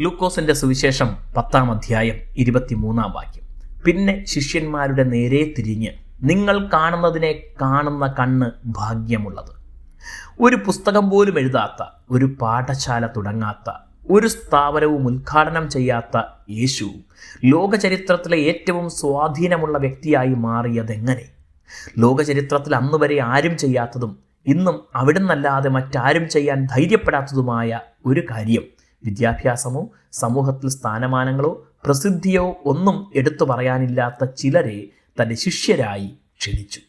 ലൂക്കോസിന്റെ സുവിശേഷം പത്താം അധ്യായം ഇരുപത്തിമൂന്നാം വാക്യം. പിന്നെ ശിഷ്യന്മാരുടെ നേരെ തിരിഞ്ഞ് നിങ്ങൾ കാണുന്നതിനെ കാണുന്ന കണ്ണ് ഭാഗ്യമുള്ളത്. ഒരു പുസ്തകം പോലും എഴുതാത്ത ഒരു പാഠശാല തുടങ്ങാത്ത ഒരു സ്ഥാപനവും ഉദ്ഘാടനം ചെയ്യാത്ത യേശു ലോകചരിത്രത്തിലെ ഏറ്റവും സ്വാധീനമുള്ള വ്യക്തിയായി മാറിയതെങ്ങനെ? ലോകചരിത്രത്തിൽ അന്ന് വരെ ആരും ചെയ്യാത്തതും ഇന്നും അവിടുന്നല്ലാതെ മറ്റാരും ചെയ്യാൻ ധൈര്യപ്പെടാത്തതുമായ ഒരു കാര്യം വിദ്യാഭ്യാസമോ സമൂഹത്തിൽ സ്ഥാനമാനങ്ങളോ പ്രസിദ്ധിയോ ഒന്നും എടുത്തു പറയാനില്ലാത്ത ചിലരെ തന്റെ ശിഷ്യരായി ക്ഷണിച്ചു.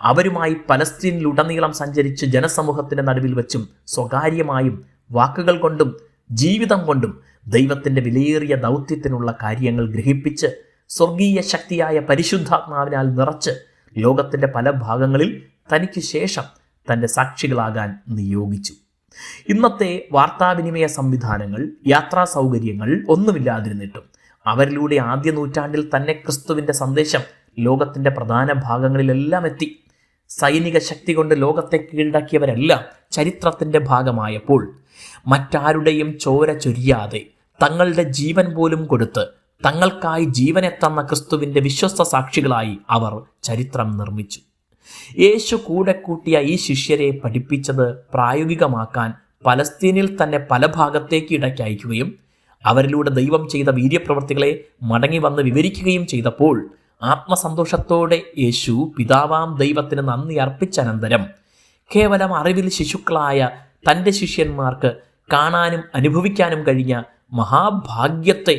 അവരുമായി പലസ്തീനിലുടനീളം സഞ്ചരിച്ച് ജനസമൂഹത്തിന്റെ നടുവിൽ വച്ചും സ്വകാര്യമായും വാക്കുകൾ കൊണ്ടും ജീവിതം കൊണ്ടും ദൈവത്തിന്റെ വിലയേറിയ ദൗത്യത്തിനുള്ള കാര്യങ്ങൾ ഗ്രഹിപ്പിച്ച് സ്വർഗീയ ശക്തിയായ പരിശുദ്ധാത്മാവിനാൽ നിറച്ച് ലോകത്തിന്റെ പല ഭാഗങ്ങളിൽ തനിക്ക് ശേഷം തന്റെ സാക്ഷികളാകാൻ നിയോഗിച്ചു. ഇന്നത്തെ വാർത്താവിനിമയ സംവിധാനങ്ങൾ യാത്രാ സൗകര്യങ്ങൾ ഒന്നുമില്ലാതിരുന്നിട്ടും അവരിലൂടെ ആദ്യ നൂറ്റാണ്ടിൽ തന്നെ ക്രിസ്തുവിന്റെ സന്ദേശം ലോകത്തിന്റെ പ്രധാന ഭാഗങ്ങളിലെല്ലാം എത്തി. സൈനിക ശക്തി കൊണ്ട് ലോകത്തെ കീഴടക്കിയവരെല്ലാം ചരിത്രത്തിന്റെ ഭാഗമായപ്പോൾ മറ്റാരുടെയും ചോര ചൊരിയാതെ തങ്ങളുടെ ജീവൻ പോലും കൊടുത്ത് തങ്ങൾക്കായി ജീവനെത്തന്ന ക്രിസ്തുവിന്റെ വിശ്വസ്ത സാക്ഷികളായി അവർ ചരിത്രം നിർമ്മിച്ചു. യേശു കൂടെ കൂട്ടിയ ഈ ശിഷ്യരെ പഠിപ്പിച്ചത് പ്രായോഗികമാക്കാൻ പലസ്തീനിൽ തന്നെ പല ഭാഗത്തേക്ക് ഇടയ്ക്ക് അയക്കുകയും അവരിലൂടെ ദൈവം ചെയ്ത വീര്യപ്രവർത്തികളെ മടങ്ങി വന്ന് വിവരിക്കുകയും ചെയ്തപ്പോൾ ആത്മസന്തോഷത്തോടെ യേശു പിതാവാം ദൈവത്തിന് നന്ദി അർപ്പിച്ച അർപ്പിച്ചനന്തരം കേവലം അറിവിൽ ശിശുക്കളായ തന്റെ ശിഷ്യന്മാർക്ക് കാണാനും അനുഭവിക്കാനും കഴിഞ്ഞ മഹാഭാഗ്യത്തെ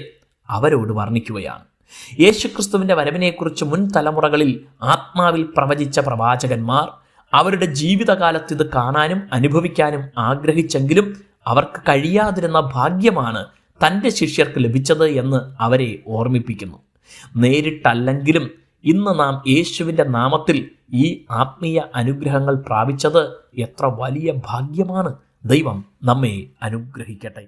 അവരോട് വർണിക്കുകയാണ്. യേശുക്രിസ്തുവിന്റെ വരവിനെക്കുറിച്ച് മുൻ തലമുറകളിൽ ആത്മാവിൽ പ്രവചിച്ച പ്രവാചകന്മാർ അവരുടെ ജീവിതകാലത്ത് ഇത് കാണാനും അനുഭവിക്കാനും ആഗ്രഹിച്ചെങ്കിലും അവർക്ക് കഴിയാതിരുന്ന ഭാഗ്യമാണ് തന്റെ ശിഷ്യർക്ക് ലഭിച്ചത് എന്ന് അവരെ ഓർമ്മിപ്പിക്കുന്നു. നേരിട്ടല്ലെങ്കിലും ഇന്ന് നാം യേശുവിന്റെ നാമത്തിൽ ഈ ആത്മീയ അനുഗ്രഹങ്ങൾ പ്രാപിച്ചത് എത്ര വലിയ ഭാഗ്യമാണ്. ദൈവം നമ്മെ അനുഗ്രഹിക്കട്ടെ.